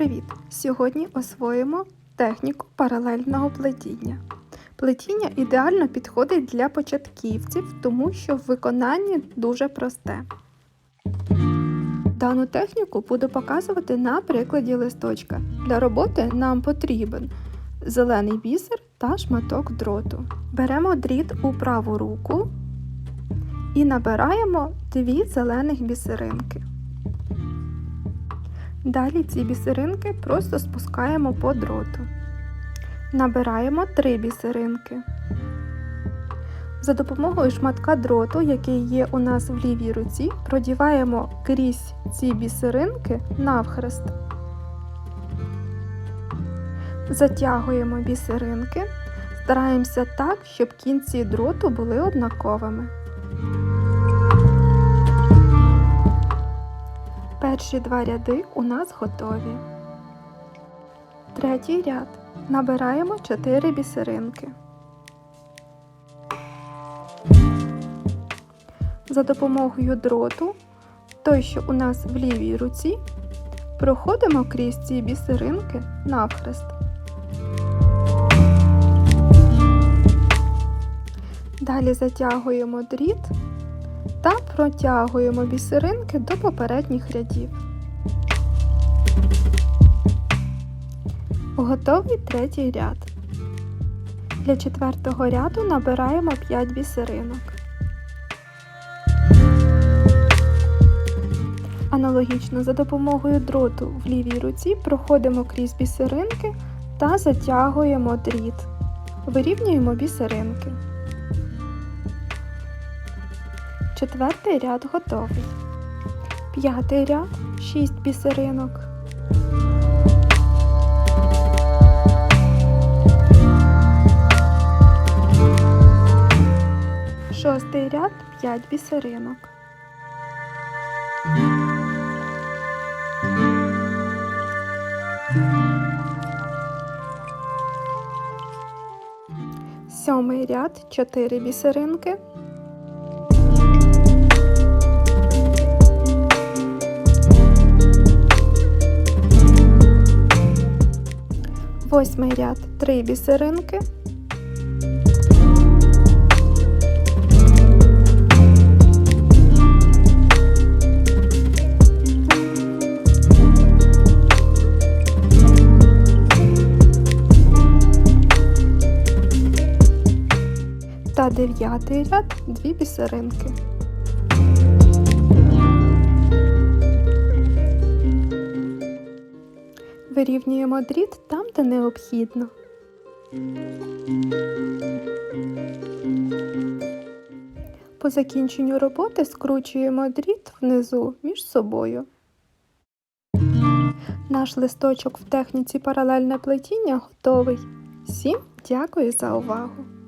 привіт! Сьогодні освоїмо техніку паралельного плетіння. Плетіння ідеально підходить для початківців, тому що в виконанні дуже просте. Дану техніку буду показувати на прикладі листочка. Для роботи нам потрібен зелений бісер та шматок дроту. Беремо дріт у праву руку і набираємо дві зелених бісеринки. Далі ці бісеринки просто спускаємо по дроту. Набираємо три бісеринки. За допомогою шматка дроту, який є у нас в лівій руці, продіваємо крізь ці бісеринки навхрест. Затягуємо бісеринки, стараємося так, щоб кінці дроту були однаковими. Перші два ряди у нас готові. Третій ряд. Набираємо 4 бісеринки. За допомогою дроту, той, що у нас в лівій руці, проходимо крізь ці бісеринки навхрест. Далі затягуємо дріт та протягуємо бісеринки до попередніх рядів. Готовий третій ряд. Для четвертого ряду набираємо 5 бісеринок. Аналогічно за допомогою дроту в лівій руці проходимо крізь бісеринки та затягуємо дріт. Вирівнюємо бісеринки. Четвертий ряд готовий. П'ятий ряд 6 бісеринок. Шостий ряд 5 бісеринок. Сьомий ряд 4 бісеринки. Восьмий ряд 3 бісеринки. Та дев'ятий ряд 2 бісеринки. Вирівнюємо дріт там, де необхідно. По закінченню роботи скручуємо дріт внизу між собою. Наш листочок в техніці паралельне плетіння готовий. Всім дякую за увагу!